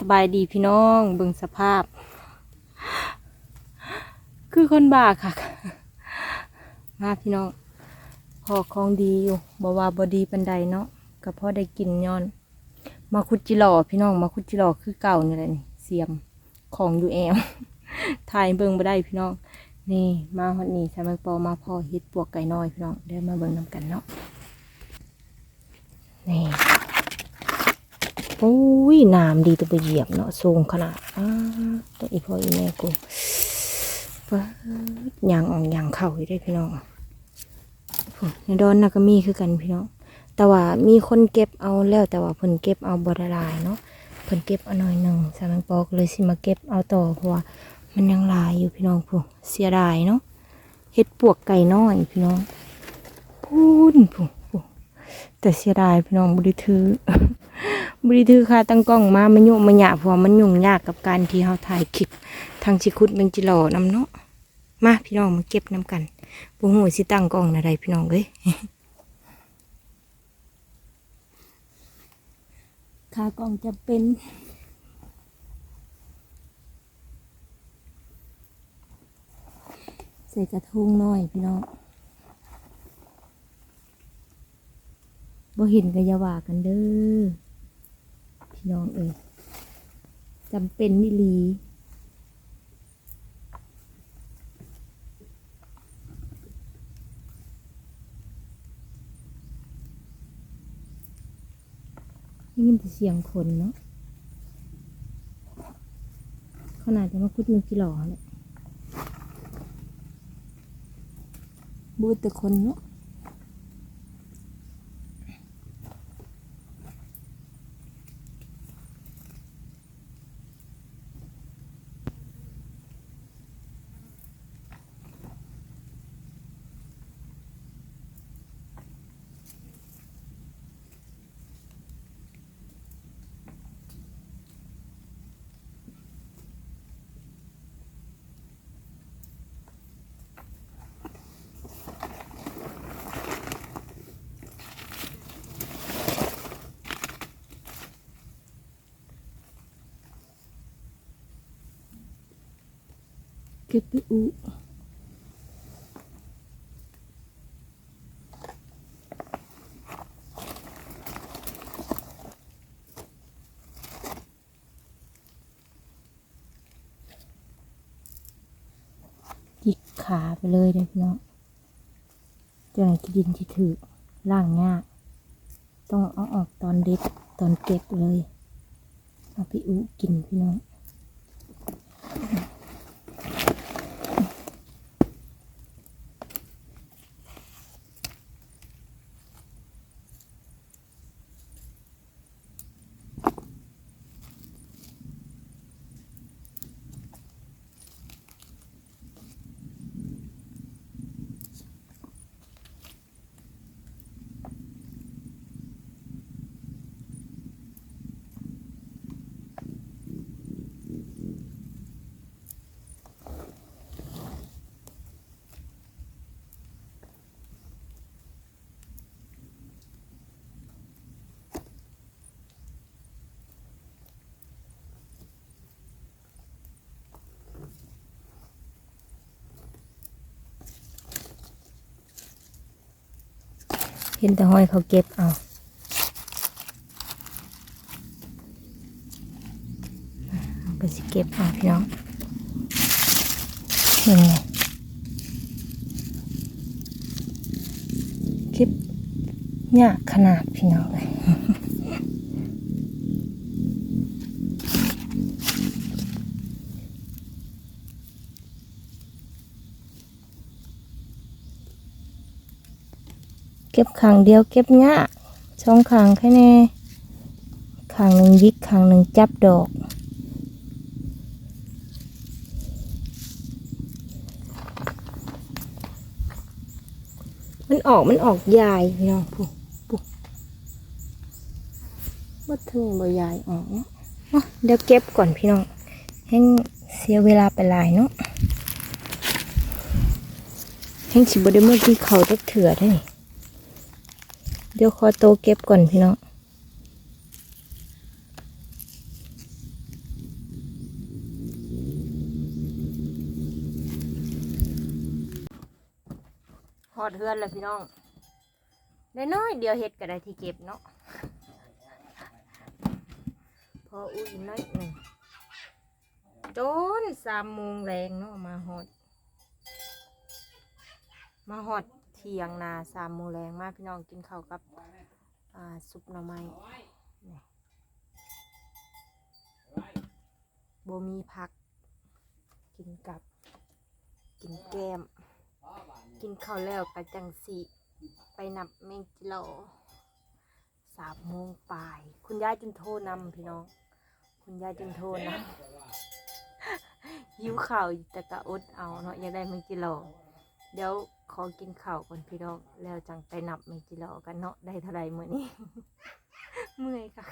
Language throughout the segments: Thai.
สบายดีพี่น้องเบิ่งสภาพ คือคนบ้าค่ะ มาพี่น้องพอของดีอยู่บ่ว่าบ่ดีปันใดเนาะก็พอได้กินย้อน มาคุดจิหล่อพี่น้องมาคุดจิหล่อคือเก่านี่แหละนี่เสียมของอยู่แอมถ่ายเบิ่งบ่ได้พี่น้อง นี่มาฮอดนี่สามังปอมาพอเฮ็ดปวกไก่น้อยพี่น้องเดี๋ยวมาเบิ่งนํกันเนาะนี่ โอ้ยน้ำดีตัวไปเหยียบเนาะสูงขนาดอ้าตัวอีพ่ออีแม่กูยางออกยางเข้าอยู่ได้พี่น้องในดอนน่ะก็มีคือกันพี่น้อง แต่ว่ามีคนเก็บเอาแล้ว แต่ว่าเพิ่นเก็บเอาบ่ได้หลายเนาะเพิ่นเก็บเอาหน่อยหนึ่งสามังปอกเลยสิมาเก็บเอาต่อเพราะว่ามันยังลายอยู่พี่น้องผู้เสียดายเนาะเฮ็ดปวกไก่น้อยพี่น้องพูนผู้แต่เสียดายพี่น้องบ่ได้ถือ บ่ได้ถือค่าตั้งกล้องมามันยุ่งมันยากพราะว่ามันยุ่งยากกับการที่เฮาถ่ายคลิปทางสิคุดแมงจิหล่อนำเนาะมาพี่น้องมาเก็บนํกันบ่ฮู้สิตั้งกล้องแนวใดพี่น้องเอ้ยขากล่องจะเป็นใส่กระทงหน่อยพี่น้องบ่เห็นก็อย่าว่ากันเด้อ พี่น้องเอ้ยจำเป็นนิลีได้ยินแต่เสียงคนเนาะขนาดจะมาคุดมันกี่หล่อเนี่ยบูดแต่คนเนาะ เก็บไปอุจิกขาไปเลยเลยพี่น้องจ้าไหนที่ดินที่ถือล่างยากต้องเอาออกตอนเด็ดตอนเก็บเลยเอาไปอุกินพี่น้อง เห็นแต่ห้อยเขาเก็บเอาก็สิเก็บเอาพี่น้องเห็นไงเก็บยากขนาดพี่น้องเลย ก็บขังเดียวเก็บยากสองขังแค่แน่ขังหนึ่งยิกขังหนึ่งจับดอก มันออกมันออกยายพี่น้องปุ๊บปุ๊บว่าถึงบ่ยายออกเนาะเดี๋ยวเก็บก่อนพี่น้องให้เสียเวลาไปหลายเนาะให้สิบได้เมื่อที่เขาจะเถื่อได้นี่ เดี๋ยวขอโตเก็บก่อนพี่เนาะหอดเฮือนแล้วพี่น้องได้น้อยเดี๋ยวเห็ดก็ได้ที่เก็บเนาะพออุ้ยน้อยหนึ่งจนสามโมงแรงเนาะมาหอด มาหอด เทียงนาสามโมงแรงมากพี่น้องกินข้าวกับซุปหน่อไม้โบมีผัก กินกับ กินแก้ม กินข้าวแล้วกะจังสีไปนับแมงกิโลสามโมงปลาย คุณยายจึงโทรนำพี่น้อง คุณยายจึงโทรนำหิวข่าวแต่กะอดเอาเนาะอยากได้แมงกิโลเดี๋ยว ขอกินข้าวก่อนพี่น้องแล้วจังไปนับไม่กิโลกันเนาะได้เท่าไรมื้อนี้ เมื่อยค่ะ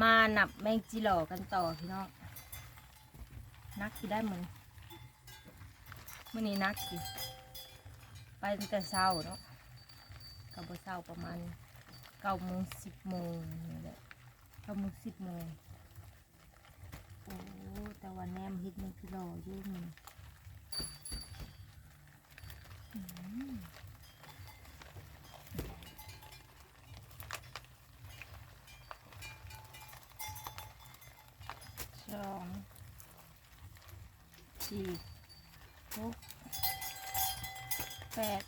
มาหนับแมงจิหล่อกันต่อพี่น้องนักกี่ได้มันมื่อนี้นักกีไปตั้งแต่เช้าเนาะกับเช้าประมาณเก้าโมงสิบโมงนี่แหละเก้าโมงสิบโมงโอ้แต่วันแนมฮิตแมงจิหล่อเยอะมันอืมสอง สี่หกแปด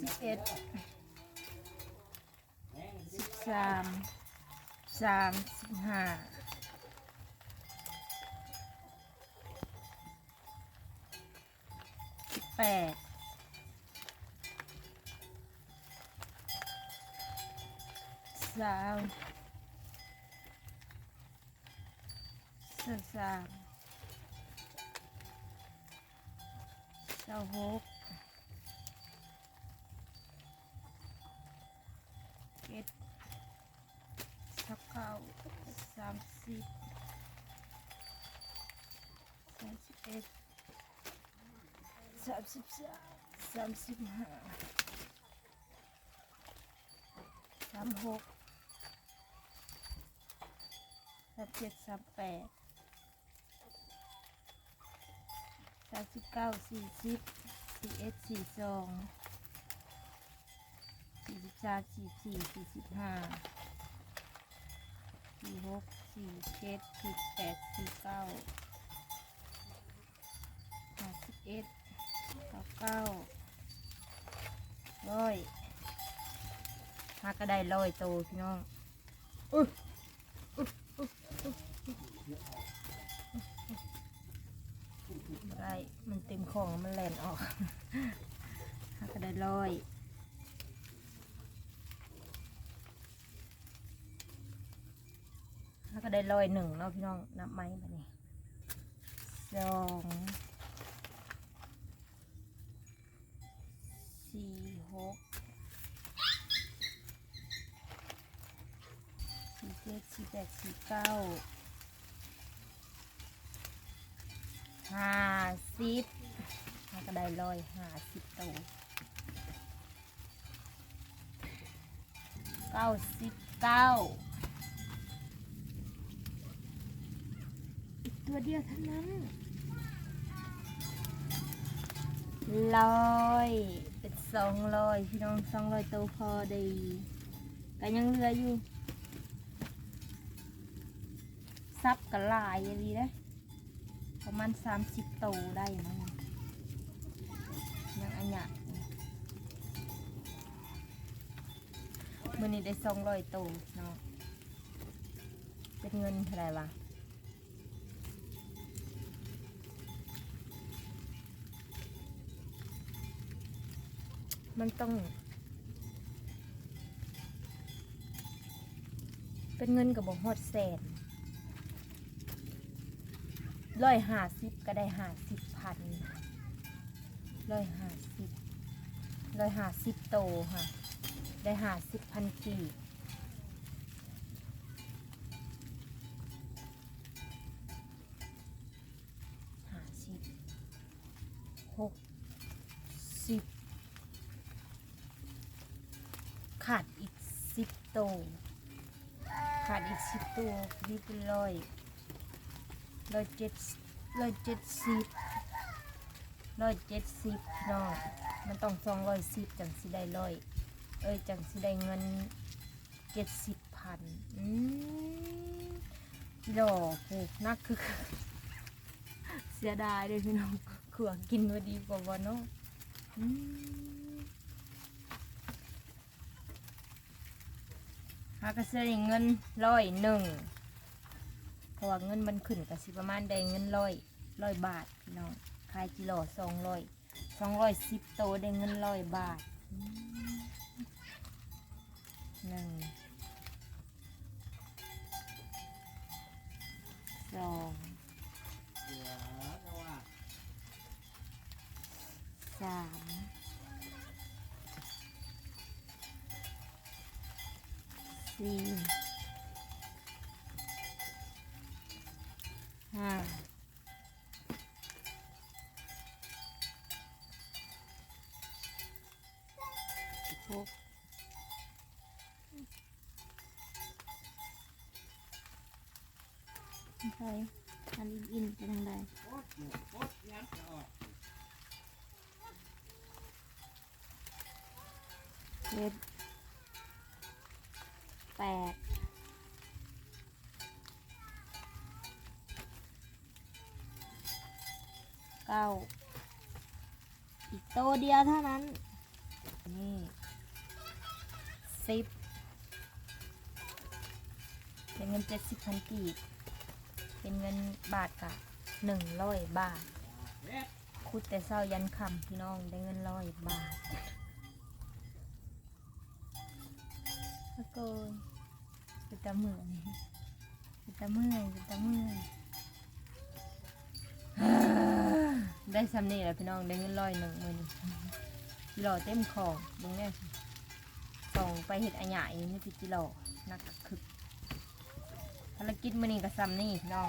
สิบเอ็ดสิบสามสามสิบห้าสิบแปดสาม สิบสามสิบหกเจ็ดสิบเก้าสามสิบสามสิบเอ็ดสามสิบสามสามสิบห้าสามหกสามเจ็ดสามแปดามสิบเก้าสี่สิบสี่เอ็ดสี่สองสี่สิบสามสี่สี่สี่สิบห้าสี่หกสี่เจ็ดสี่แปดสี่เก้าห้าสิบเอ็ดเก้าเก้าร้อยหากระไดร้อยโตพี่น้องอุ๊ยอุ๊ยอุ๊ยอุ๊ย ได้มันเต็มของมันแหลนออกหากระไดร้อยหากระไดร้อยหนึ่งเนาะพี่น้องนับไหมแบบนี้สองสี่หกสี่เจ็ดสี่แปดสี่เก้า ห้าสิบมันก็ได้ร้อยห้าสิบตัวเก้าสิบเก้าอีกตัวเดียวเท่านั้นร้อยเป็นสองร้อยพี่น้องสองร้อยตัวพอดีก็ยังเหลืออยู่ซับกระลายอย่างนี้นะ มาณสามสิบโตได้นะยังอันหยะมื่อนี้ได้สองร้อยโตเนาะเป็นเงินเท่าไหร่วะมันต้อง เป็นเงินกับบอฮอดแสน ร้อยห้าสิบก็ได้ห้าสิบพันร้อยห้าสิบร้อยห้าสิบโตค่ะ ได้ห้าสิบพันกีบห้าสิบหกสิบขาดอีกสิบโตขาดอีกสิบตัวนี่เป็นร้อย ร้อยเจ็ดร้อยเจ็ดสิบร้อยเจ็ดสิบเนาะมันต้องสองร้อยสิบจังสิได้ร้อยเอ้ยจังสิได้เงินเจ็ดสิบพันอืมหล่อผูกนักคือเสียดายเลยพี่น้องขวกินมาดีกว่าวันเนาะอืมหากระเสียเงินร้อยหนึ่ง ราะว่าเงินมันขึ้นกับสิประมาณได้เงินร้อยร้อยบาทพี่น้องขายกิโลสองร้อยสองร้อยสิบโตได้เงินร้อยบาทหนึ่งสองสามสี่ หกใช่อันอินไปทางใดเจ็ดแปดเก้าอีกโตเดียวเท่านั้น นี่ สิบเป็นเงินเจ็ดสิบพันกีบเป็นเงินบาทกะหนึ่งร้อยบาทคุดแต่เศร้ายันคำพี่น้องได้เงินร้อยบาทแล้วก็เป็นตาเมื่อยเป็นตาเมื่อยเป็นตาเมื่อยได้ซ้ำนี่แหละพี่น้องได้เงินร้อยหนึ่งมือนี่กิโลเต็มของบึงแน่ ส่งไปเห็ดอันใหญ่นี่สิกิโลนักคึกภารกิจมือนี้ก็ซ้ำนี่น้อง